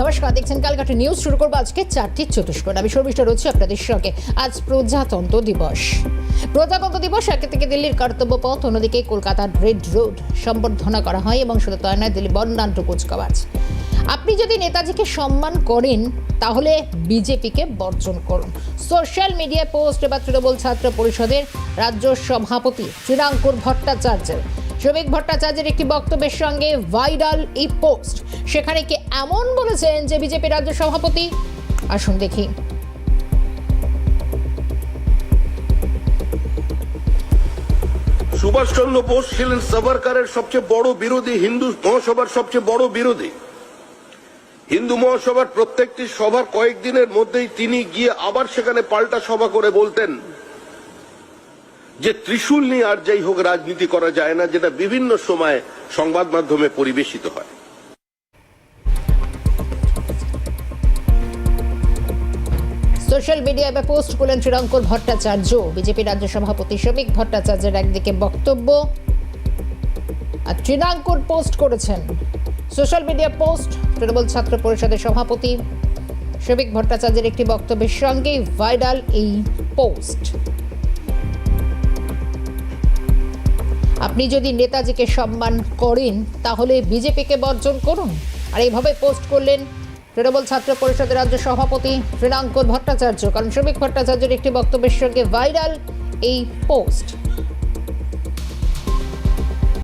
নমস্কার, দেখছেন Calcutta news. শুরু করব আজকে চারটি চতুষ্কোণ। আমি শর্মিষ্ঠা রয়েছি আপনাদের সঙ্গে। আজ প্রজাতন্ত্র দিবস। প্রজাতন্ত্র দিবস থেকে দিল্লির কর্তব্য পথ, অন্যদিকে কলকাতার রেড রোড সম্বর্ধনা করা হয় এবং শুধু তাই নয় দিল্লি বর্ণাঢ্য কুচকাওয়াজ। আপনি যদি নেতাজিকে সম্মান করেন, তাহলে বিজেপিকে বর্জন করুন। সোশ্যাল মিডিয়া পোস্ট এবার তৃণমূল ছাত্র পরিষদের রাজ্য সভাপতি শ্রীরাঙ্কুর ভট্টাচার্যের। শ্রমিক ভট্টাচার্যের একটি বক্তব্যের সঙ্গে ভাইরাল এই পোস্ট। সেখানে কি এমন বলেছেন যে বিজেপি রাজ্য সভাপতি। আসুন দেখি। সুভাষচন্দ্র বোস ছিলেন সাভারকারের সবচেয়ে বড় বিরোধী, হিন্দু মহাসভার সবচেয়ে বড় বিরোধী। হিন্দু মহাসভার প্রত্যেকটি সভার কয়েকদিনের মধ্যেই তিনি গিয়ে আবার সেখানে পাল্টা সভা করে বলতেন যে ত্রিশূল নিয়ে আর যাই হোক রাজনীতি করা যায় না, যেটা বিভিন্ন সময় সংবাদ মাধ্যমে পরিবেশিত হয়। সোশ্যাল মিডিয়ায় এবার পোস্ট করলেন শ্রীরঙ্কর ভট্টাচার্য। বিজেপি রাজ্য সভাপতি শ্রমিক ভট্টাচার্যের একদিকে বক্তব্য আর তৃণাঙ্কুর পোস্ট করেছেন সোশ্যাল মিডিয়া পোস্ট, তৃণমূল ছাত্র পরিষদের সভাপতি শ্রমিক ভট্টাচার্যের একটি বক্তব্যের সঙ্গে ভাইরাল এই পোস্ট। আপনি যদি নেতাজিকে সম্মান করেন, তাহলে বিজেপিকে বর্জন করুন। আর এইভাবে পোস্ট করলেন তৃণমূল ছাত্র পরিষদের রাজ্য সভাপতি তৃণাঙ্কর ভট্টাচার্য। কারণ শ্রমিক ভট্টাচার্যের একটি বক্তব্যের সঙ্গে ভাইরাল এই পোস্ট।